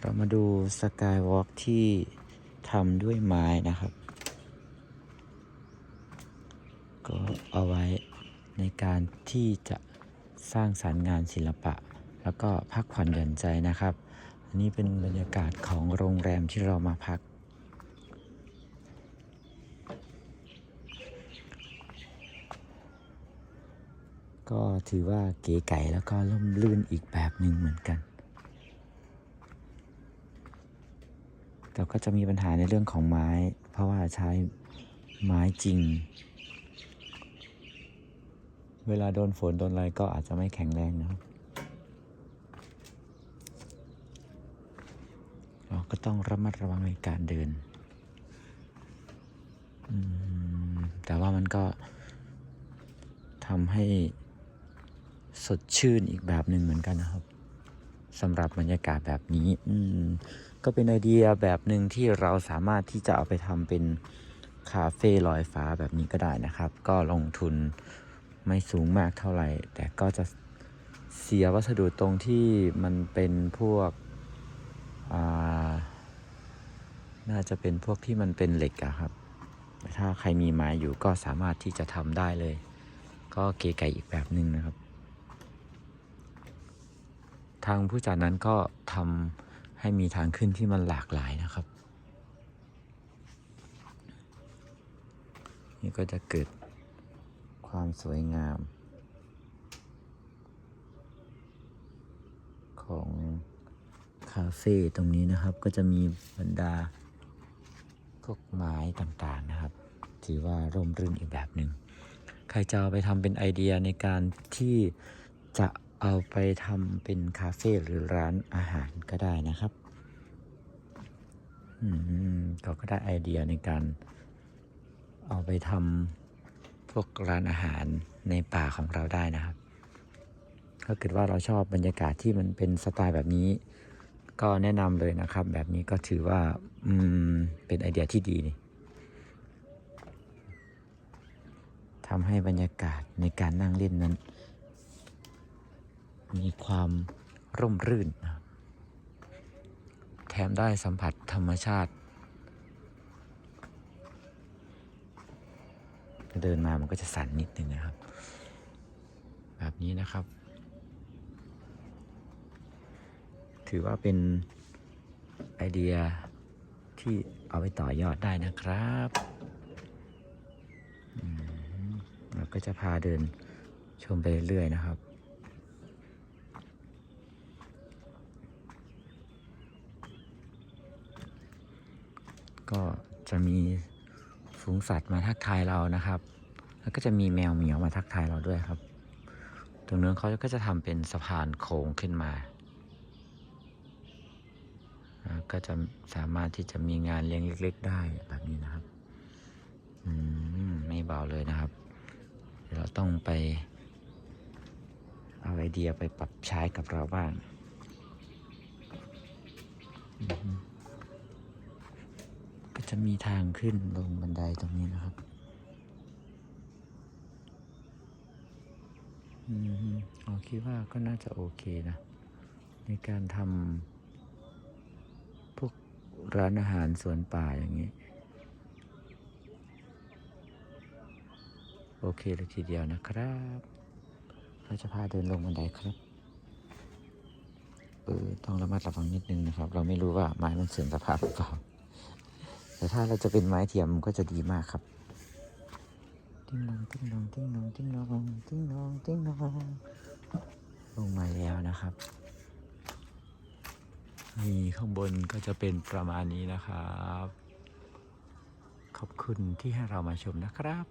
เรามาดูสกายวอล์กที่ทำด้วยไม้นะครับ ก็เอาไว้ในการที่จะสร้างสารรค์งานศิลปะ แล้วก็พักผ่อนหย่อนใจนะครับ อันนี้เป็นบรรยากาศของโรงแรมที่เรามาพัก ก็ถือว่าเก๋ไก่แล้วก็ล่มลื่นอีกแบบหนึ่งเหมือนกัน แต่ก็จะมีปัญหาในเรื่องของไม้ เพราะว่าใช้ไม้จริง เวลาโดนฝนโดนอะไรก็อาจจะไม่แข็งแรงนะครับเราก็ต้องระมัดระวังในการเดิน แต่ว่ามันก็ทำให้สดชื่นอีกแบบหนึ่งเหมือนกันนะครับ สำหรับบรรยากาศแบบนี้อืมก็เป็นไอเดียแบบหนึ่งที่เราสามารถที่จะเอาไปทำเป็นคาเฟ่ลอยฟ้าแบบนี้ก็ได้นะครับ ก็ลงทุนไม่สูงมากเท่าไหร่ แต่ก็จะเสียวัสดุตรงที่มันเป็นพวกน่าจะเป็นพวกที่มันเป็นเหล็กอะครับ ถ้าใครมีไม้อยู่ก็สามารถที่จะทำได้เลย ก็เก๋ไก่อีกแบบหนึ่งนะครับ ทางผู้จัดนั้นก็ทำให้มีทางขึ้นที่มันหลากหลายนะครับ นี่ก็จะเกิดความสวยงาม ของคาเฟ่ตรงนี้นะครับ ก็จะมีบรรดาพวกไม้ต่างๆนะครับ ถือว่าร่มรื่นอีกแบบหนึ่ง ใครจะเอาไปทำเป็นไอเดียในการที่จะ เอาไปทำเป็นคาเฟ่หรือร้านอาหารก็ได้นะครับ อืมเขาก็ได้ไอเดียในการ เอาไปทำพวกร้านอาหารในป่าของเราได้นะครับ ถ้าเกิดว่าเราชอบบรรยากาศที่มันเป็นสไตล์แบบนี้ ก็แนะนำเลยนะครับ แบบนี้ก็ถือว่า อืม เป็นไอเดียที่ดีนี่ทำให้บรรยากาศในการนั่งเล่นนั้น มีความร่มรื่นนะแถมได้สัมผัสธรรมชาติ เดินมามันก็จะสั่นนิดนึงนะครับ แบบนี้นะครับ ถือว่าเป็นไอเดียที่เอาไปต่อยอดได้นะครับเราก็จะพาเดินชมไปเรื่อยๆนะครับ ก็จะมีฝูงสัตว์มาทักทายเรานะครับ แล้วก็จะมีแมวเหมียวมาทักทายเราด้วยครับ ตรงนู้นเขาก็จะทำเป็นสะพานโค้งขึ้นมา ก็จะสามารถที่จะมีงานเลี้ยงเล็ก ๆ ได้แบบนี้นะครับอืมไม่เบาเลยนะครับ เราต้องไปเอาไอเดียไปปรับใช้กับเราบ้างอือ จะมีทางขึ้นลงบันไดตรงนี้นะครับอืมเราคิดว่าก็น่าจะโอเคนะ ในการทำพวกร้านอาหารสวนป่าอย่างนี้ โอเคเลยทีเดียวนะครับ เราจะพาเดินลงบันไดครับเออต้องระมัดระวังนิดนึงนะครับ เราไม่รู้ว่าไม้มันเสื่อมสภาพหรือเปล่า แต่ถ้าเราจะเป็นไม้เทียมก็จะดีมากครับติ้งนองติ้งนองติ้งนองติ้งนองติ้งนองติ้งนองลงมาแล้วนะครับนี่ข้างบนก็จะเป็นประมาณนี้นะครับ ขอบคุณที่ให้เรามาชมนะครับ